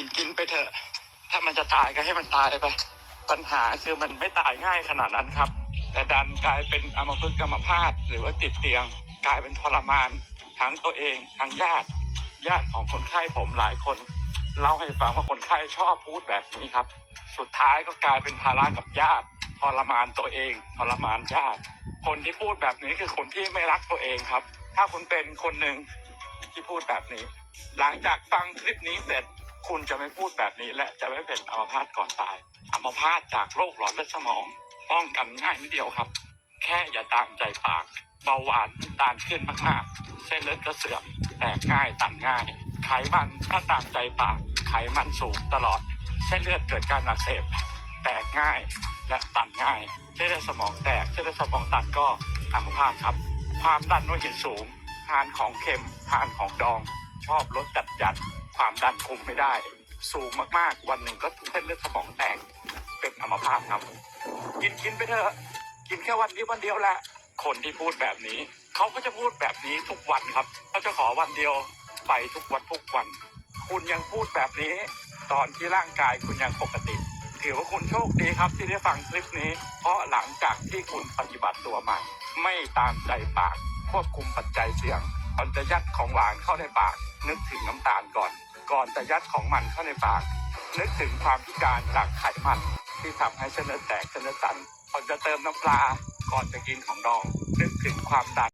กินกินไปเถอะ ถ้ามันจะตายก็ให้มันตายไป ปัญหาคือมันไม่ตายง่ายขนาดนั้นครับ แต่ดันกลายเป็นอัมพฤกษ์อัมพาตหรือว่าติดเตียง กลายเป็นทรมาน ทั้งตัวเองทั้งญาติ ญาติของคนไข้ผมหลายคนเล่าให้ฟังว่าคนไข้ชอบพูดแบบนี้ครับ สุดท้ายก็กลายเป็นภาระกับญาติทรมานตัวเองทรมานญาติ คนที่พูดแบบนี้คือคนที่ไม่รักตัวเองครับ ถ้าคุณเป็นคนหนึ่งที่พูดแบบนี้ หลังจากฟังคลิปนี้เสร็จ คุณจะไม่พูดแบบนี้ และจะไม่เป็นอัมพาตก่อนตายอัมพาตจากโรคหลอดเลือดสมองป้องกันง่ายนิดเดียวครับ แค่อย่าตามใจปากเบาหวานตาลขึ้นมากๆเส้นเลือดก็เสื่อมแตกง่ายตันง่าย ไขมันถ้าตามใจปากไขมันสูงตลอด เส้นเลือดเกิดการอักเสบแตกง่ายและตันง่ายเส้นเลือดสมองแตกเส้นเลือดสมองตันก็อัมพาตครับ ความดันโลหิตสูงทานของเค็มทานของดอง ชอบรสจัดจัด ความดันคุมไม่ได้ สูงมากๆ วันหนึ่งก็เส้นเลือดสมองแตก เป็นอัมพาตครับ กินกินไปเถอะ กินแค่วันนี้วันเดียวแหละ คนที่พูดแบบนี้ เขาก็จะพูดแบบนี้ทุกวันครับเขาจะขอวันเดียวไปทุกวันทุกวัน คุณยังพูดแบบนี้ ตอนที่ร่างกายคุณยังปกติ ถือว่าคุณโชคดีครับที่ได้ฟังคลิปนี้ เพราะหลังจากที่คุณปฏิบัติตัวใหม่ ไม่ตามใจปากควบคุมปัจจัยเสี่ยง ก่อนจะยัดของหวานเข้าในปาก นึกถึงน้ำตาลก่อน ก่อนจะยัดของมันเข้าในปาก นึกถึงความพิการจากไขมัน ที่ทำให้เส้นเลือดแตกเส้นเลือดตันก่อนจะเติมน้ำปลาก่อนจะกินของดอง นึกถึงความดัน